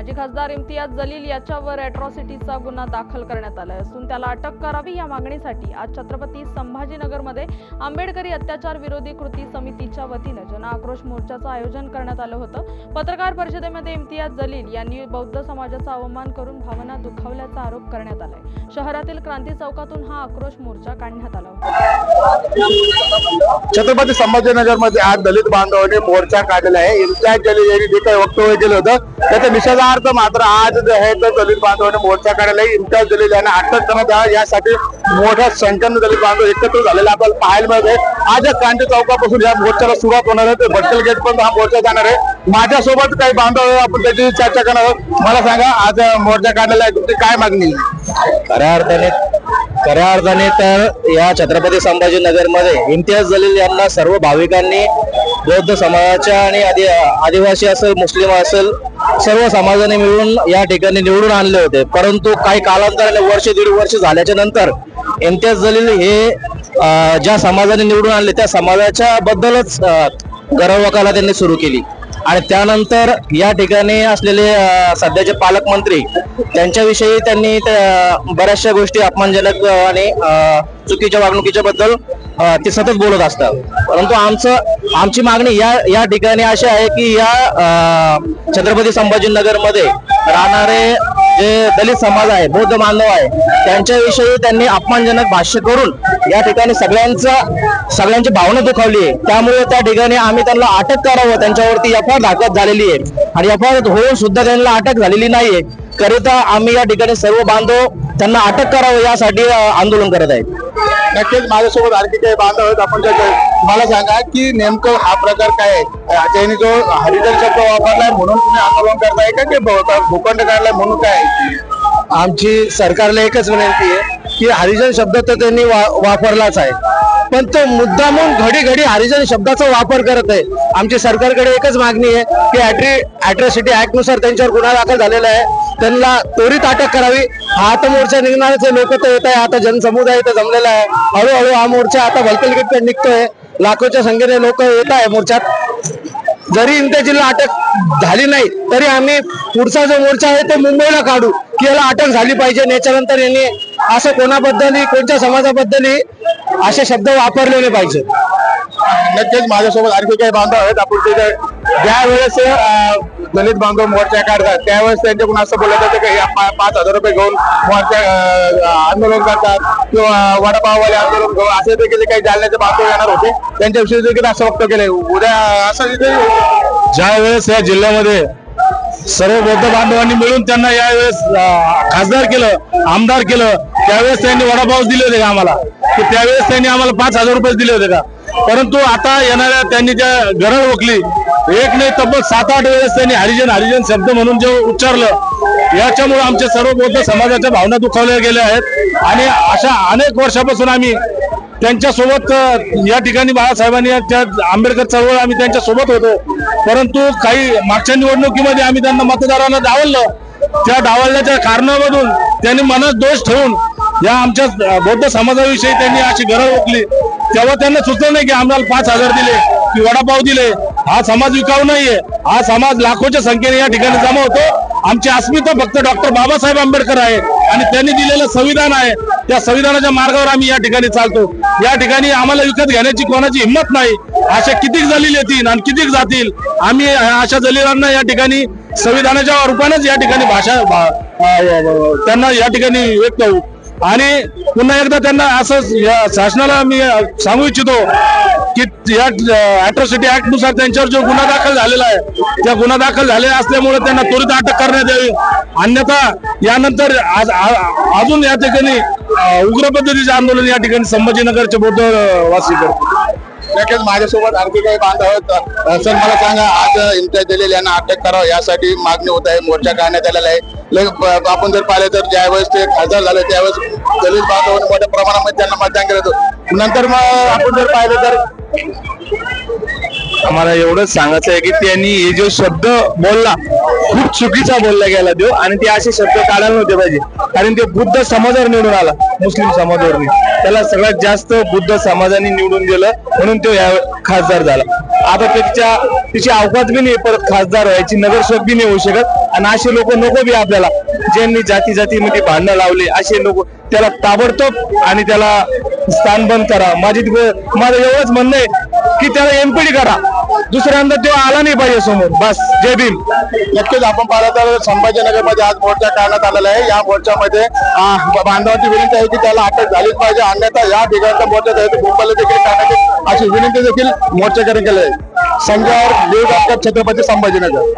माजी खासदार इम्तियाज जलील याच्यावर अॅट्रॉसिटीचा गुन्हा दाखल करण्यात आला असून त्याला अटक करावी या मागणीसाठी आज छत्रपती संभाजीनगरमध्ये आंबेडकरी अत्याचार विरोधी कृती समितीच्या वतीनं जन आक्रोश मोर्चाचं आयोजन करण्यात आलं होतं. पत्रकार परिषदेमध्ये इम्तियाज जलील यांनी बौद्ध समाजाचा अवमान करून भावना दुखावल्याचा आरोप करण्यात आलाय. शहरातील क्रांती चौकातून हा आक्रोश मोर्चा काढण्यात आला होता. छत्रपती संभाजीनगरमध्ये आज दलित बांधवांनी मोर्चा काढलेला आहे. इम्तियाज जलील यांनी जे काही वक्तव्य केलं होतं त्याच्या उदाहरणार्थ मात्र आज जे आहे तर दलित बांधवांनी मोर्चा काढायला आहे इम्तियाज जलील यांना अटक करण्यात यावं यासाठी मोठ्या संख्येनं दलित बांधव एकत्र झालेला आपल्याला पाहायला मिळत आहे आज या क्रांती चौकापासून या मोर्चाला सुरुवात होणार आहे. ते भटकल गेट पर्यंत हा मोर्चा जाणार आहे. माझ्यासोबत काही बांधव आपण त्याची चर्चा करणार आहोत. मला सांगा आज मोर्चा काढलेला आहे. तुमची काय मागणी खऱ्या अर्थाने खऱ्या अर्थाने तर या छत्रपती संभाजीनगरमध्ये इम्तियाज जलील यांना सर्व भाविकांनी बौद्ध समाजाच्या आणि आदि आदिवासी असेल मुस्लिम असेल सर्व समाजाने मिळून या ठिकाणी निवडून आणले होते. परंतु काही कालांतराने वर्ष दीड वर्ष झाल्याच्यानंतर इम्तियाज जलील हे ज्या समाजाने निवडून आणले त्या समाजाच्या बद्दलच गर्वकाला त्यांनी सुरू केली. आणि त्यानंतर या ठिकाणी असलेले सध्याचे पालकमंत्री त्यांच्याविषयी त्यांनी बऱ्याचशा गोष्टी अपमानजनक आणि चुकीच्या वागणुकीच्या बद्दल ते सतत बोलत असतात. परंतु आमचं आमची मागणी या या ठिकाणी अशी आहे की या छत्रपती संभाजीनगरमध्ये राहणारे जे दलित समाज आहे बौद्ध बांधव आहे त्यांच्याविषयी त्यांनी अपमानजनक भाष्य करून या ठिकाणी सगळ्यांचा सगळ्यांची भावना दुखावली आहे. त्यामुळे त्या ठिकाणी आम्ही त्यांना अटक करावं त्यांच्यावरती एफ आर दाखल झालेली आहे. आणि एफ आर होऊन सुद्धा त्यांना अटक झालेली नाहीये. करिता आम्ही या ठिकाणी सर्व बांधव त्यांना अटक करावं यासाठी आंदोलन करत आहेत. नक्कीच माझ्यासोबत आणखी काही बांधव आहेत. आपण मला सांगा की नेमकं हा प्रकार काय आहे? त्यांनी जो हरिजन शब्द वापरलाय म्हणून तुम्ही आंदोलन करताय का की भूखंड काढलाय म्हणून काय? आमची सरकारला एकच विनंती आहे की हरिजन शब्द तर त्यांनी वापरलाच आहे. पण तो मुद्दामून घडी घडी हरिजन शब्दाचा वापर करत आहे. आमची सरकारकडे एकच मागणी आहे की ॲट्री अॅट्रॉसिटी ऍक्टनुसार त्यांच्यावर गुन्हा दाखल झालेला आहे. त्यांना त्वरित अटक करावी. हा आता मोर्चा निघणारच लोक तर येत आहे आता जनसमुदाय इथं जमलेला आहे. हळूहळू हा मोर्चा आता भलकल निघतोय. लाखोच्या संख्येने लोक येत आहे मोर्चात. जरी इंतजीला अटक झाली नाही तरी आम्ही पुढचा जो मोर्चा आहे तो मुंबईला काढू की याला अटक झाली पाहिजे. याच्यानंतर यांनी असं कोणाबद्दलही कोणत्या समाजाबद्दलही असे शब्द वापरले नाही पाहिजे नक्कीच. माझ्यासोबत आणखी काही बांधव आहेत. आपण तिथे ज्या वेळेस दलित बांधव मोर्चा काढतात त्यावेळेस त्यांच्याकडून असं बोललं जातं की पाच हजार रुपये घेऊन मोर्चा आंदोलन करतात किंवा वडापाववाले आंदोलन घेऊन असे देखील काही जालन्याचे बांधव येणार होते. त्यांच्याविषयी देखील असं वक्त केलंय. उद्या असं तिथे ज्या वेळेस या जिल्ह्यामध्ये सर्व बौद्ध बांधवांनी मिळून त्यांना यावेळेस खासदार केलं आमदार केलं त्यावेळेस त्यांनी वडापाव दिले होते का आम्हाला? की त्यावेळेस त्यांनी आम्हाला पाच हजार रुपये दिले होते का? परंतु आता येणाऱ्या त्यांनी ज्या गरळ ओकली एक नाही तब्बल सात आठ वेळेस त्यांनी हरिजन हरिजन शब्द म्हणून जे उच्चारलं याच्यामुळे आमच्या सर्व बौद्ध समाजाच्या भावना दुखावल्या गेल्या आहेत. आणि अशा अनेक वर्षापासून आम्ही त्यांच्यासोबत या ठिकाणी बाळासाहेबांनी त्या आंबेडकर चळवळ आम्ही त्यांच्यासोबत होतो. परंतु काही मागच्या निवडणुकीमध्ये आम्ही त्यांना मतदारांना डावललं. त्या डावलण्याच्या कारणामधून त्यांनी मनात दोष ठेवून या आमच्या बौद्ध समाजाविषयी त्यांनी अशी गरज ओकली. तेव्हा त्यांना सुचलं नाही की आम्हाला पाच हजार दिले की वडापाव दिले हा समाज विकाऊ नाहीये. हा समाज लाखोच्या संख्येने या ठिकाणी जमा होतो. आमची अस्मिता फक्त डॉक्टर बाबासाहेब आंबेडकर आहे. आणि त्यांनी दिलेलं संविधान आहे. त्या संविधानाच्या मार्गावर आम्ही या ठिकाणी चालतो. या ठिकाणी आम्हाला विकत घेण्याची कोणाची हिंमत नाही. अशा कितीक जलील येतील आणि कितीक जातील? आम्ही अशा जलीलांना या ठिकाणी संविधानाच्या रूपानेच या ठिकाणी भाषा त्यांना या ठिकाणी व्यक्त होऊ. आणि पुन्हा एकदा त्यांना असं या शासनाला मी सांगू इच्छितो. की या अॅट्रॉसिटी ऍक्टनुसार त्यांच्यावर जो गुन्हा दाखल झालेला आहे त्या गुन्हा दाखल झाले असल्यामुळे त्यांना त्वरित अटक करण्यात यावी. अन्यथा यानंतर अजून या ठिकाणी उग्र पद्धतीचे आंदोलन या ठिकाणी संभाजीनगरचे बौद्ध वासी करतो नक्कीच माझ्यासोबत आणखी काही बांधव सर मला सांगा आज इम्तियाज जलील यांना अटक करावं यासाठी मागणी होत आहे मोर्चा काढण्यात आलेला आहे. आपण जर पाहिलं तर ज्यावेळेस ते खासदार झाले त्यावेळेस दलित बांधवांनी मोठ्या प्रमाणामध्ये त्यांना मतदान केलं होतं. नंतर मग आपण जर पाहिलं तर आम्हाला एवढंच सांगायचं आहे की त्यांनी हे जो शब्द बोलला खूप चुकीचा बोलला गेला तो आणि ते असे शब्द काढायला नव्हते पाहिजे. कारण ते बुद्ध समाजावर निवडून आला मुस्लिम समाजावर त्याला सगळ्यात जास्त बुद्ध समाजाने निवडून दिलं म्हणून तो या खासदार झाला. आता त्याच्या तिची अवकात बी नाही परत खासदार व्हायची नगरसेवक बी नाही होऊ शकत. आणि असे लोक नको बी आपल्याला. ज्यांनी जाती जातीमध्ये भांडणं लावले असे लोक त्याला ताबडतोब आणि त्याला स्थान बंद करा. माझी माझं एवढंच म्हणणं आहे की त्याला एमपीडी करा. दुसऱ्यांदा तो आला नाही पाहिजे समोर. बस. जय भीम. नक्कीच आपण पाहिलं तर संभाजीनगरमध्ये आज मोर्चा काढण्यात आलेला आहे. या मोर्चामध्ये बांधवांची विनंती आहे की त्याला अटक झालीच पाहिजे. अन्यथा या ठिकाणचा मोर्चा आहे मुंबईला देखील काढण्यात अशी विनंती देखील मोर्चेकरी केली आहे. संजय न्यूज छत्रपती संभाजीनगर.